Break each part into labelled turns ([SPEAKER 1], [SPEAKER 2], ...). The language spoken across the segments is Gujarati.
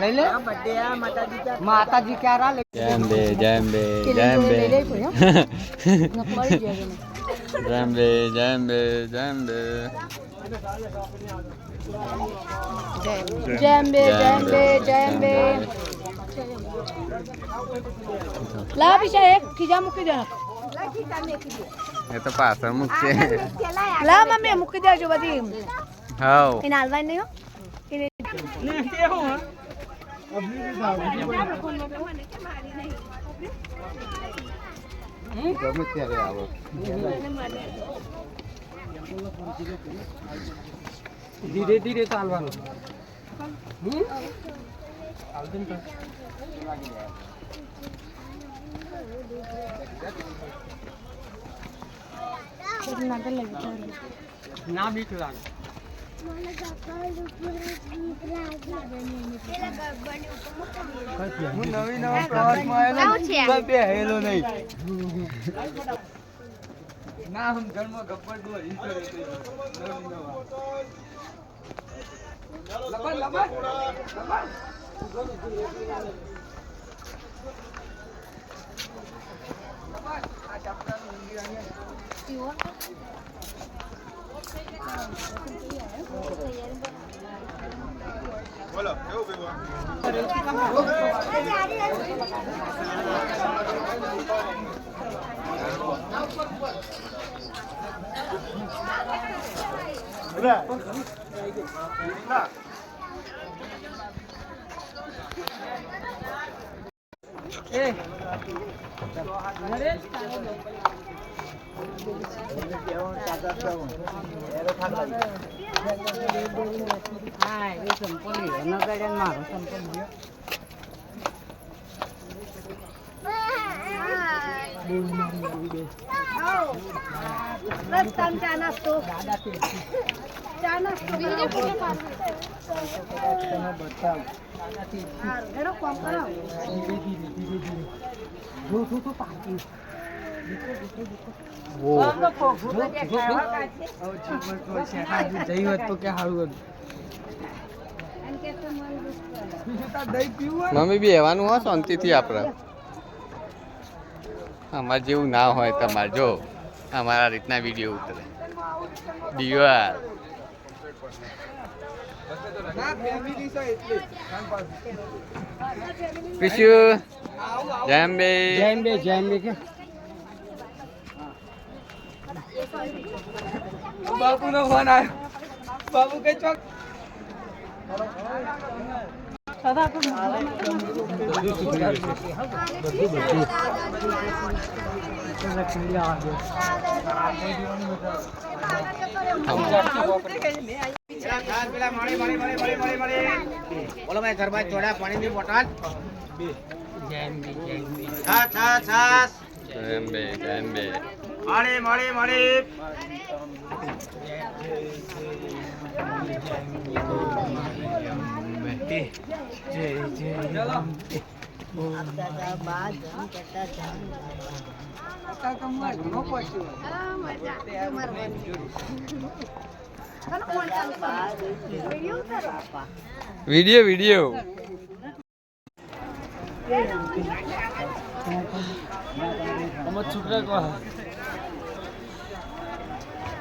[SPEAKER 1] લઈ લે? માતાજી ક્યારે
[SPEAKER 2] જયંબે જયંબે જયંબે જયંબે જયંબે જયંબે
[SPEAKER 3] જયંબે જયંબે જયંબે લા પીછા એક ખીજા મૂકી દે.
[SPEAKER 2] એ તો પાછળ મૂકશે
[SPEAKER 3] લા મમ્મી મૂકી દેજો બધી
[SPEAKER 2] હાવ
[SPEAKER 3] એને હાલવાય નહીં હો એને
[SPEAKER 2] ગમે ત્યારે આવો
[SPEAKER 1] ધીરે ધીરે ચાલવાનું હમ? ચાલતું ને તો. ના બીક લાગે હું નવી નવા પ્રવાસમાં આવેલો બેહેલો નહીં ના હમ ધર્મ ગબ્બર દો. નવી નવા. બોલો કેવું ભેગું એ હા એ સંપૂર્ણ એનો ગાર્ડન મારો સંપૂર્ણ
[SPEAKER 3] બસ. તમ ચા નાસ્તો ચા નાસ્તો બીજે
[SPEAKER 1] કોને પાડવું એનો કોમ કરો ધીરે ધીરે ધીરે ધીરે જો તો પાર્ટી
[SPEAKER 2] મમ્મી બી એવાનું હોય શાંતિથી આપણે અમારે જેવું ના હોય તમારે જો. અમારા રીતના વીડિયો ઉતરે.
[SPEAKER 1] દિવાલ. પીશું
[SPEAKER 2] જેમ બે
[SPEAKER 1] જેમ બે જેમ બે કે? બાપુ નો ફોન આવ્યો. બાપુ કઈ ચોક
[SPEAKER 4] બોલો ભાઈ ઘરમાં જોડા પાણી ની
[SPEAKER 1] બોટલ બે જેમ બે
[SPEAKER 4] મળી મળે મળે.
[SPEAKER 2] Video video.
[SPEAKER 1] અમે છોકરા કહો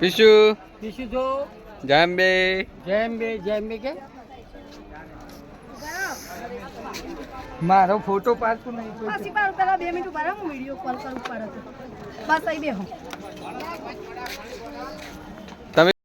[SPEAKER 1] પીશુ.
[SPEAKER 2] પીશુ
[SPEAKER 1] છો જામબે. જામબે જામબે કે મારો ફોટો પાડતો નહીં
[SPEAKER 3] પછી પાડ પેલા 2 મિનિટ ઊભા હું વિડિયો કોલ કરું પાડતો બસ આઈ બેહો. તમે